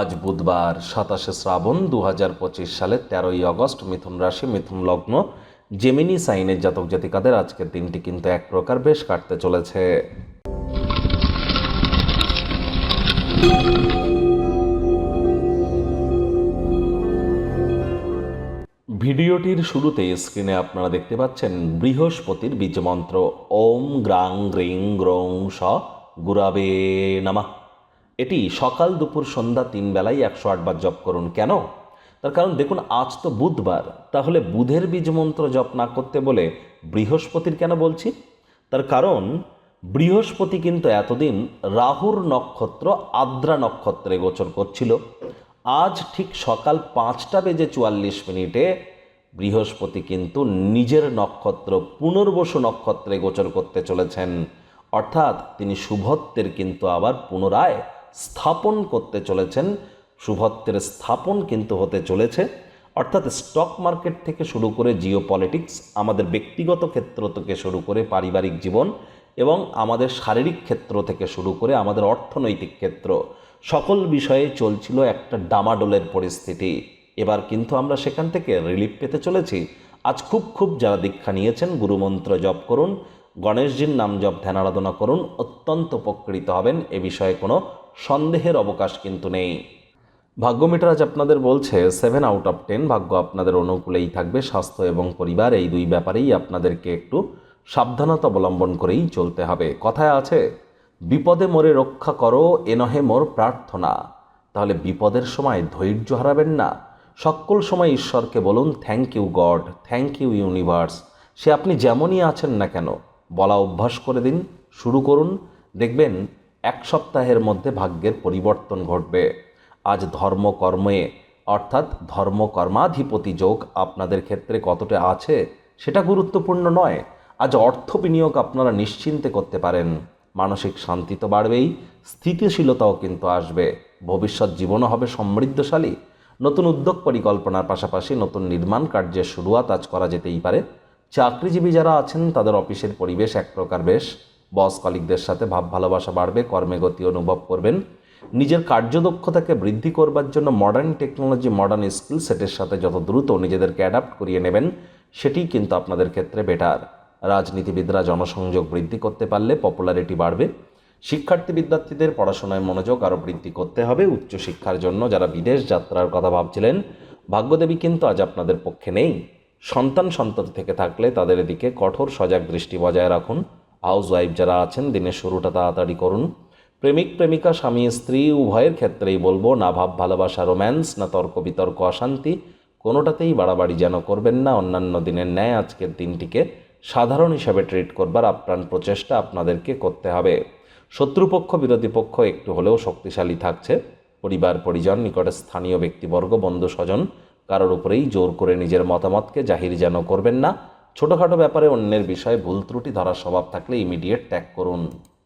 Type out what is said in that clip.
আজ বুধবার, সাতাশে শ্রাবণ দু হাজার পঁচিশ সালের তেরোই আগস্ট, মিথুন রাশি, মিথুন লগ্ন জেমিনি সাইনের জাতক জাতিকাদের আজকের দিনটি কিন্তু এক প্রকার বেশ কাটতে চলেছে। ভিডিওটির শুরুতে স্ক্রিনে আপনারা দেখতে পাচ্ছেন বৃহস্পতির বীজমন্ত্র। ওম গ্রাং গ্রিং গ্রং স গুরাবে নামা। এটি সকাল দুপুর সন্ধ্যা তিন বেলায় একশো আটবার জপ করুন। কেন? তার কারণ দেখুন, আজ তো বুধবার। তাহলে বুধের বীজমন্ত্র জপ না করতে বলে বৃহস্পতির কেন বলছি? তার কারণ, বৃহস্পতি কিন্তু এতদিন রাহুর নক্ষত্র আদ্রা নক্ষত্রে গোচর করছিল। আজ ঠিক সকাল পাঁচটা বেজে চুয়াল্লিশ মিনিটে বৃহস্পতি কিন্তু নিজের নক্ষত্র পুনর্বসু নক্ষত্রে গোচর করতে চলেছেন। অর্থাৎ তিনি শুভত্বের কিন্তু আবার পুনরায় স্থাপন করতে চলেছেন। শুভত্বের স্থাপন কিন্তু হতে চলেছে। অর্থাৎ স্টক মার্কেট থেকে শুরু করে জিও পলিটিক্স আমাদের ব্যক্তিগত ক্ষেত্র থেকে শুরু করে পারিবারিক জীবন এবং আমাদের শারীরিক ক্ষেত্র থেকে শুরু করে আমাদের অর্থনৈতিক ক্ষেত্র সকল বিষয়ে চলছিল একটা ডামাডোলের পরিস্থিতি। এবার কিন্তু আমরা সেখান থেকে রিলিফ পেতে চলেছি। আজ খুব খুব যারা দীক্ষা নিয়েছেন, গুরুমন্ত্র জপ করুন, গণেশজির নাম জপ ধ্যান আরাধনা করুন, অত্যন্ত উপকৃত হবেন। এ বিষয়ে কোনো সন্দেহের অবকাশ কিন্তু নেই। ভাগ্য মিটার আজ আপনাদের বলছে সেভেন আউট অফ টেন ভাগ্য আপনাদের অনুকূলেই থাকবে, স্বাস্থ্য এবং পরিবার, এই দুই ব্যাপারেই আপনাদেরকে একটু সাবধানতা অবলম্বন করেই চলতে হবে। কথায় আছে, বিপদে মোরে রক্ষা করো এ নহে মোর প্রার্থনা। তাহলে বিপদের সময় ধৈর্য হারাবেন না। সকল সময় ঈশ্বরকে বলুন thank you God thank you universe সে আপনি যেমনই আছেন না কেন, বলা অভ্যাস করে দিন, শুরু করুন, দেখবেন এক সপ্তাহের মধ্যে ভাগ্যের পরিবর্তন ঘটবে। আজ ধর্মকর্মে, অর্থাৎ ধর্ম কর্মাধিপতি যোগ আপনাদের ক্ষেত্রে কতটা আছে সেটা গুরুত্বপূর্ণ নয়। আজ অর্থ বিনিয়োগ আপনারা নিশ্চিন্তে করতে পারেন। মানসিক শান্তি তো বাড়বেই, স্থিতিশীলতাও কিন্তু আসবে। ভবিষ্যৎ জীবনও হবে সমৃদ্ধশালী। নতুন উদ্যোগ পরিকল্পনার পাশাপাশি নতুন নির্মাণ কার্যের শুরুয়াত আজ করা যেতেই পারে। চাকরিজীবী যারা আছেন, তাদের অফিসের পরিবেশ এক প্রকার বেশ। বস কলিকদের সাথে ভাব ভালোবাসা বাড়বে, কর্মে গতি অনুভব করবেন। নিজের কার্যদক্ষতাকে বৃদ্ধি করবার জন্য মডার্ন টেকনোলজি মডার্ন স্কিল সেটের সাথে যত দ্রুত নিজেদেরকে অ্যাডাপ্ট করিয়ে নেবেন সেটিই কিন্তু আপনাদের ক্ষেত্রে বেটার রাজনীতিবিদরা জনসংযোগ বৃদ্ধি করতে পারলে পপুলারিটি বাড়বে। শিক্ষার্থী বিদ্যার্থীদের পড়াশোনায় মনোযোগ আরও বৃদ্ধি করতে হবে। উচ্চশিক্ষার জন্য যারা বিদেশ যাত্রার কথা ভাবছিলেন, ভাগ্যদেবী কিন্তু আজ আপনাদের পক্ষে নেই। সন্তান সন্ততি থেকে থাকলে তাদের এদিকে কঠোর সজাগ দৃষ্টি বজায় রাখুন। হাউস ওয়াইফ যারা আছেন, দিনের শুরুটা তাড়াতাড়ি করুন। প্রেমিক, প্রেমিকা, স্বামী, স্ত্রী, উভয়ের ক্ষেত্রেই বলব, না ভাব, ভালোবাসা রোম্যান্স না তর্ক, বিতর্ক, অশান্তি, কোনোটাতেই বাড়াবাড়ি যেন করবেন না। অন্যান্য দিনের ন্যায় আজকের দিনটিকে সাধারণ হিসাবে ট্রিট করবার আপ্রাণ প্রচেষ্টা আপনাদেরকে করতে হবে। শত্রুপক্ষ, বিরোধী পক্ষ একটু হলেও শক্তিশালী থাকছে। পরিবার, পরিজন, নিকটে স্থানীয় ব্যক্তিবর্গ, বন্ধু, স্বজন, কারোর উপরেই জোর করে নিজের মতামতকে জাহির যেন করবেন না। ছোটোখাটো ব্যাপারে অন্যের বিষয়ে ভুল ত্রুটি ধরার স্বভাব থাকলে ইমিডিয়েট ত্যাগ করুন।